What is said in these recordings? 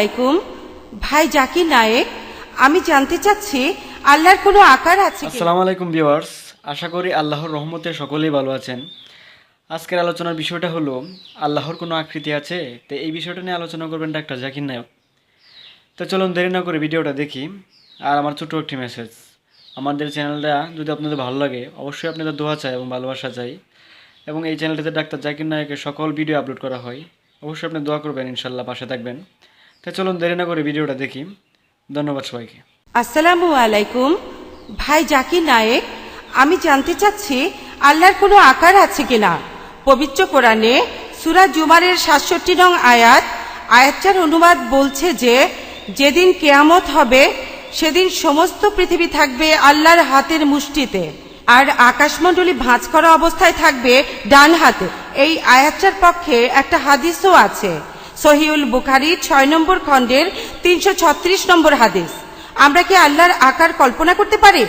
আলাইকুম। ভাই জাকির নায়েক, আমি জানতে চাচ্ছি আল্লাহর কোনো আকার আছে আসসালামু আলাইকুম ভিউয়ার্স, আশা করি আল্লাহর রহমতে সকলেই ভালো আছেন। আজকের আলোচনার বিষয়টা হলো, আল্লাহর কোনো আকৃতি আছে? তো এই বিষয়টা নিয়ে আলোচনা করবেন ডাক্তার জাকির নায়ক। তো চলুন দেরি না করে ভিডিওটা দেখি। আর আমার ছোট একটি মেসেজ আমাদের চ্যানেলটা যদি আপনাদের ভালো লাগে, অবশ্যই আপনাদের দোয়া চাই এবং ভালোবাসা চাই। এবং এই চ্যানেলটিতে ডাক্তার জাকির নায়কের সকল ভিডিও আপলোড করা হয়। অবশ্যই আপনি দোয়া করবেন, ইনশাল্লাহ পাশে থাকবেন। তো চলুন দেরি না করে ভিডিওটা দেখি। ধন্যবাদ সবাইকে। আসসালামু আলাইকুম। ভাই জাকির নায়েক, আমি জানতে চাচ্ছি, আল্লাহর কোনো আকার আছে কিনা? পবিত্র কোরআনে সুরা জুমারের সাতষট্টি নং আয়াত, আয়াতটার অনুবাদ বলছে যে, যেদিন কেয়ামত হবে, সেদিন সমস্ত পৃথিবী থাকবে আল্লাহর হাতের মুষ্টিতে, আর আকাশমণ্ডলী ভাঁজ করা অবস্থায় থাকবে ডান হাতে। এই আয়াতটার পক্ষে একটা হাদিসও আছে। সহিউল বুখারি ছয় নম্বর খণ্ডের তিনশো ছত্রিশ নম্বর হাদিস। আমরা কি আল্লাহর আকার কল্পনা করতে পারি?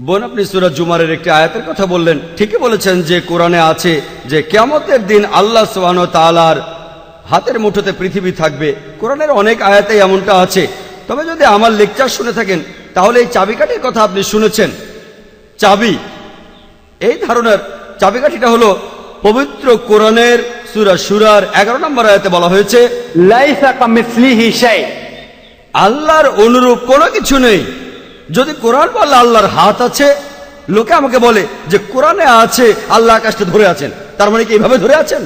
বোন, আপনি সুরাজ জুমারের একটি আয়াতের কথা বললেন। ঠিকই বলেছেন যে কোরআনে আছে যে কেয়ামতের দিন আল্লাহ সোহানো তালার হাতের মুঠোতে পৃথিবী থাকবে। কোরআনের অনেক আয়াতে এমনটা আছে। তবে যদি আমার লেকচার শুনে থাকেন, তাহলে এই চাবিকাঠির কথা আপনি শুনেছেন। চাবি। এই ধারণার চাবিকাঠিটা হলো পবিত্র কোরআনের সুরা সুরার এগারো নম্বর আয়তে বলা হয়েছে আল্লাহর অনুরূপ কোনো কিছু নেই। যদি কোরআন বলে আল্লাহর হাত আছে লোকে আমাকে বলে যে কোরআনে আছে আল্লাহ আকাশটা ধরে আছেন। তার মানে কি এইভাবে ধরে আছেন?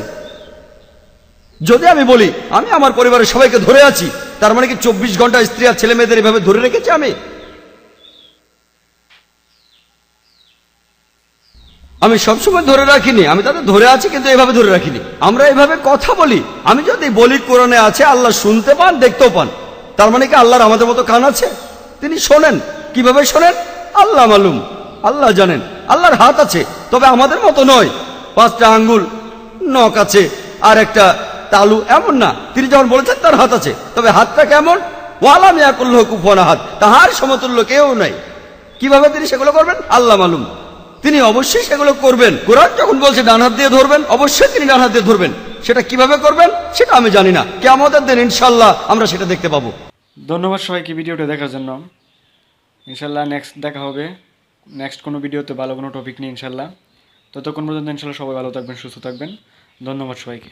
যদি আমি বলি আমি আমার পরিবারের সবাইকে ধরে আছি তার মানে কি চব্বিশ ঘণ্টা স্ত্রী আর ছেলে মেয়েদের এইভাবে ধরে রেখেছি আমি? আমি সবসময় ধরে রাখিনি। আমি তাদের ধরে আছি, কিন্তু এভাবে ধরে রাখিনি। আমরা এভাবে কথা বলি। আমি যদি বলি, কোরআনে আছে, আল্লাহ শুনতে পান, দেখতেও পান। তার মানে কি আল্লাহর আমাদের মতো কান আছে? তিনি শোনেন। কীভাবে শোনেন? আল্লাহ মালুম। আল্লাহ জানেন। আল্লাহর হাত আছে। তবে আমাদের মতো নয়। পাঁচটা আঙ্গুল, নখ আছে, আর একটা তালু এমন না। তিনি যখন বলেছেন, তার হাত আছে। তবে হাতটা কেমন? ওয়ালাম ইয়াকুল্লাহ কুফনা হাত তাহার সমতুল্য কেউ নাই। কীভাবে তিনি সেগুলো করবেন? আল্লাহ মালুম। তিনি অবশ্যই সেগুলো করবেন। কোরআন যখন বলছে ডান হাত দিয়ে ধরবেন, অবশ্যই তিনি ডান হাত দিয়ে ধরবেন। সেটা কীভাবে করবেন, সেটা আমি জানি না। কে আমাদের দিন ইনশাল্লাহ আমরা সেটা দেখতে পাবো। ধন্যবাদ সবাইকে ভিডিওটা দেখার জন্য। ইনশাল্লাহ নেক্সট দেখা হবে। নেক্সট কোনো ভিডিওতে ভালো কোনো টপিক নিয়ে ইনশাল্লাহ ততক্ষণ পর্যন্ত ইনশাল্লাহ সবাই ভালো থাকবেন, সুস্থ থাকবেন। ধন্যবাদ সবাইকে।